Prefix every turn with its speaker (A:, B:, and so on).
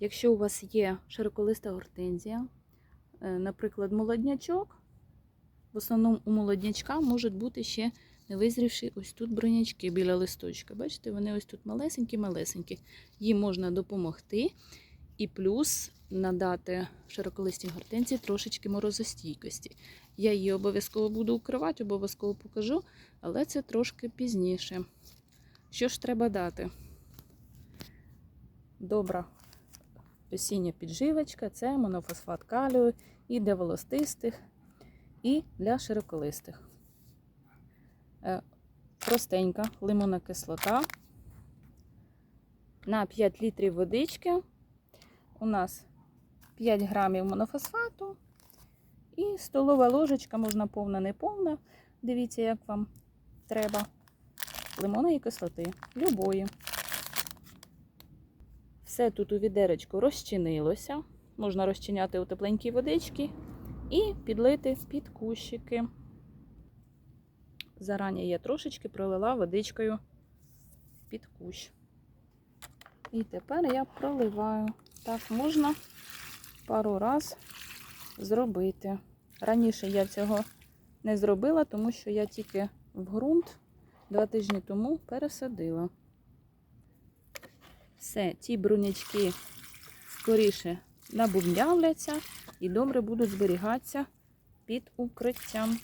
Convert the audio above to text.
A: Якщо у вас є широколиста гортензія, е, наприклад, молоднячок, в основному у молоднячка можуть бути ще не визрівші ось тут бронячки біля листочка. Бачите, вони ось тут малесенькі-малесенькі. Їм можна допомогти. І плюс надати широколистій гортензії трошечки морозостійкості. Я її обов'язково буду укривати, обов'язково покажу, але це трошки пізніше. Що ж треба дати? Добра осіння підживочка це монофосфат калію і для волостистих, і для широколистих. Е, Простенька лимонна кислота. На 5 літрів водички у нас 5 грамів монофосфату і столова ложечка, можна повна, не повна. Дивіться, як вам треба. Лимонної кислоти, любої. Все тут у відеречку розчинилося. Можна розчиняти у тепленькій водичці і підлити під кущики. Зарані я трошечки пролила водичкою під кущ. І тепер я проливаю. Так можна пару раз зробити. Раніше я цього не зробила, тому що я тільки в ґрунт два тижні тому пересадила. Все, ці брунячки скоріше набумлявляться і добре будуть зберігатися під укриттям.